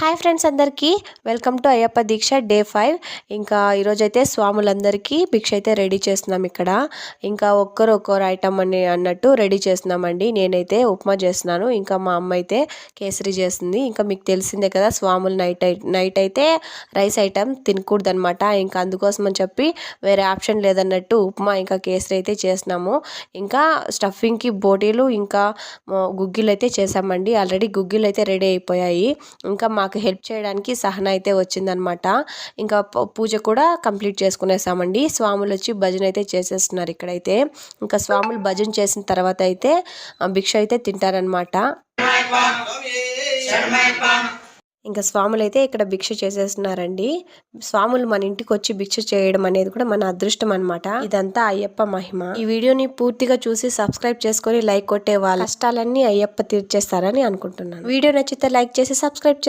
Hi friends అందరికీ. Welcome to Ayyappa Deeksha day five ఇంకా ఈరోజైతే స్వాములందరికీ భిక్ష అయితే రెడీ చేస్తున్నాం ఇక్కడ. ఇంకా ఒక్కరు ఒక్కరు ఐటమ్ అని అన్నట్టు రెడీ చేస్తున్నామండి. నేనైతే ఉప్మా చేస్తున్నాను. ఇంకా మా అమ్మ అయితే కేసరి చేస్తుంది. ఇంకా మీకు తెలిసిందే కదా స్వాములు నైట్ నైట్ అయితే రైస్ ఐటమ్ తినకూడదనమాట ఇంకా అందుకోసం అని చెప్పి వేరే ఆప్షన్ లేదన్నట్టు ఉప్మా ఇంకా కేసరి అయితే చేస్తున్నాము. ఇంకా స్టఫింగ్కి బోటీలు ఇంకా గుగ్గిలు అయితే చేసామండి ఆల్రెడీ గుగ్గిలు అయితే రెడీ అయిపోయాయి. ఇంకా మాకు హెల్ప్ చేయడానికి సహన అయితే వచ్చిందనమాట. ఇంకా పూజ కూడా కంప్లీట్ చేసుకునేసామండి. స్వాములు వచ్చి భజన అయితే చేసేస్తున్నారు ఇక్కడైతే. ఇంకా స్వాములు భజన చేసిన తర్వాత అయితే భిక్ష అయితే తింటారనమాట. ఇంకా స్వాములు అయితే ఇక్కడ భిక్ష చేసేస్తున్నారండి. స్వాములు మన ఇంటికి వచ్చి భిక్ష చేయడం అనేది కూడా మన అదృష్టం అనమాట. ఇదంతా అయ్యప్ప మహిమ. ఈ వీడియోని పూర్తిగా చూసి సబ్స్క్రైబ్ చేసుకొని లైక్ కొట్టే వాళ్ళ కష్టాలన్నీ అయ్యప్ప తీర్చేస్తారని అనుకుంటున్నాను. వీడియో నచ్చితే లైక్ చేసి సబ్స్క్రైబ్